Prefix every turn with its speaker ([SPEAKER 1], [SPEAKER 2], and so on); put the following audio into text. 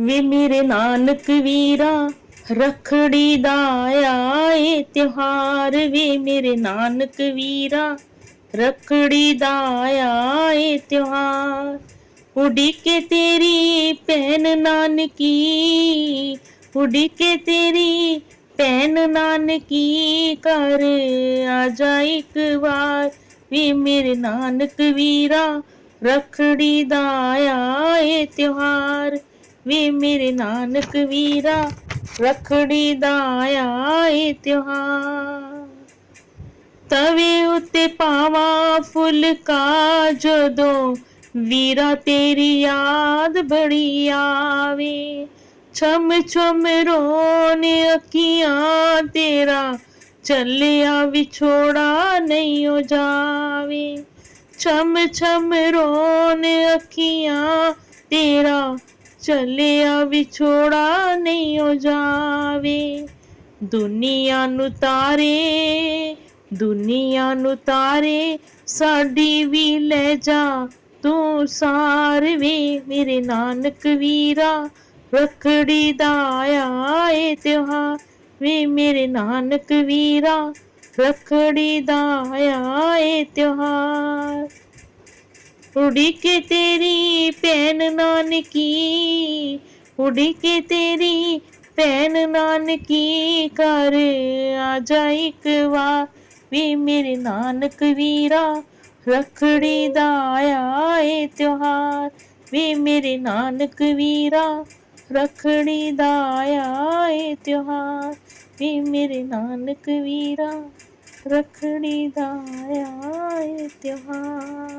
[SPEAKER 1] ਵੇ ਮੇਰੇ ਨਾਨਕ ਵੀਰਾ, ਰਖੜੀ ਦਾ ਆਏ ਤਿਉਹਾਰ ਵੇ ਮੇਰੇ ਨਾਨਕ ਵੀਰਾ, ਰਖੜੀ ਦਾ ਆਏ ਏ ਤਿਉਹਾਰ। ਉਡੀਕੇ ਤੇਰੀ ਭੈਣ ਨਾਨਕੀ, ਉਡੀਕੇ ਤੇਰੀ ਭੈਣ ਨਾਨਕੀ, ਘਰ ਆ ਜਾ ਇੱਕ ਵਾਰ। ਵੀ ਮੇਰੇ ਨਾਨਕ ਵੀਰਾ, ਰਖੜੀ ਦਾ ਆਏ ਏ ਤਿਉਹਾਰ। ਵੀ ਮੇਰੇ ਨਾਨਕ ਵੀਰਾ ਰਖੜੀ ਦਾ ਆਇਆ ਏ ਤਿਉਹਾਰ। ਤਵੇ ਉੱਤੇ ਪਾਵਾ ਫੁਲਕਾ ਜਦੋਂ ਵੀਰਾ ਤੇਰੀ ਯਾਦ ਬੜੀ ਆਵੇ। ਛਮ ਛਮ ਰੋਣ ਅੱਖੀਆਂ ਤੇਰਾ ਚੱਲਿਆ ਵਿਛੋੜਾ ਨਹੀਂ ਹੋ ਜਾਵੇ। ਛਮ ਛਮ ਰੋਣ ਅੱਖੀਆਂ ਤੇਰਾ ਚੱਲਿਆ ਵਿਛੋੜਾ ਨਹੀਂ ਹੋ ਜਾਵੇ। ਦੁਨੀਆ ਨੂੰ ਤਾਰੇ, ਦੁਨੀਆ ਨੂੰ ਤਾਰੇ, ਸਾਡੀ ਵੀ ਲੈ ਜਾ। ਤੂੰ ਸਾਰ ਵੇ ਮੇਰੇ ਨਾਨਕ ਵੀਰਾ। ਰਖੜੀ ਦਾ ਆਇਆ ਏ ਤਿਉਹਾਰ ਵੇ ਮੇਰੇ ਨਾਨਕ ਵੀਰਾ। ਰਖੜੀ ਦਾ ਆਏ ਤਿਉਹਾਰ। ਉਡੀਕੇ ਤੇਰੀ ਭੈਣ ਨਾਨਕੀ, ਉਡੀਕੇ ਤੇਰੀ ਭੈਣ ਨਾਨਕੀ, ਘਰ ਆ ਜਾ ਇੱਕ ਵਾਰ, ਵੀ ਮੇਰੇ ਨਾਨਕ ਵੀਰਾ ਰਖੜੀ ਦਾ ਆਏ ਤਿਉਹਾਰ, ਵੀ ਮੇਰੇ ਨਾਨਕ ਵੀਰਾ ਰਖੜੀ ਦਾ ਆਇਆ ਏ ਤਿਉਹਾਰ, ਵੀ ਮੇਰੇ ਨਾਨਕ ਵੀਰਾ ਰਖੜੀ ਦਾ ਆਇਆ ਤਿਉਹਾਰ।